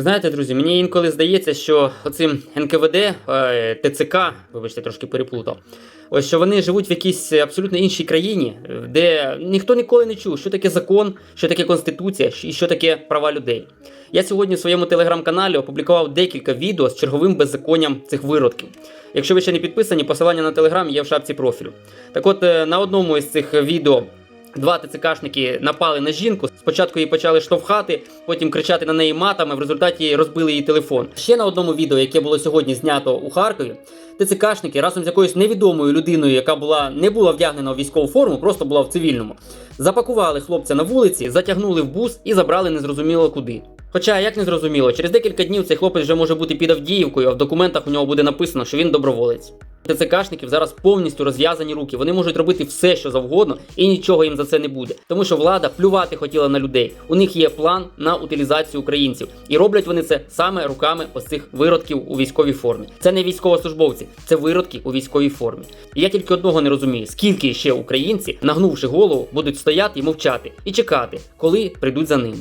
Знаєте, друзі, мені інколи здається, що оцим НКВД, е, ТЦК, вибачте, трошки переплутав. Ось що вони живуть в якійсь абсолютно іншій країні, де ніхто ніколи не чув, що таке закон, що таке конституція і що таке права людей. Я сьогодні в своєму телеграм-каналі опублікував декілька відео з черговим беззаконням цих виродків. Якщо ви ще не підписані, посилання на телеграм є в шапці профілю. Так от е, на одному із цих відео Два ТЦКшники напали на жінку. Спочатку її почали штовхати, потім кричати на неї матами. В результаті розбили її телефон. Ще на одному відео, яке було сьогодні знято у Харкові, ТЦКшники разом з якоюсь невідомою людиною, яка була не була вдягнена у військову форму, просто була в цивільному. Запакували хлопця на вулиці, затягнули в бус і забрали незрозуміло куди. Хоча, як не зрозуміло, через декілька днів цей хлопець вже може бути під Авдіївкою, а в документах у нього буде написано, що він доброволець. ТЦКшників зараз повністю розв'язані руки. Вони можуть робити все, що завгодно, і нічого їм за це не буде. Тому що влада плювати хотіла на людей. У них є план на утилізацію українців, і роблять вони це саме руками ось цих виродків у військовій формі. Це не військовослужбовці, це виродки у військовій формі. І я тільки одного не розумію: скільки ще українці, нагнувши голову, будуть стояти і мовчати і чекати, коли прийдуть за ними.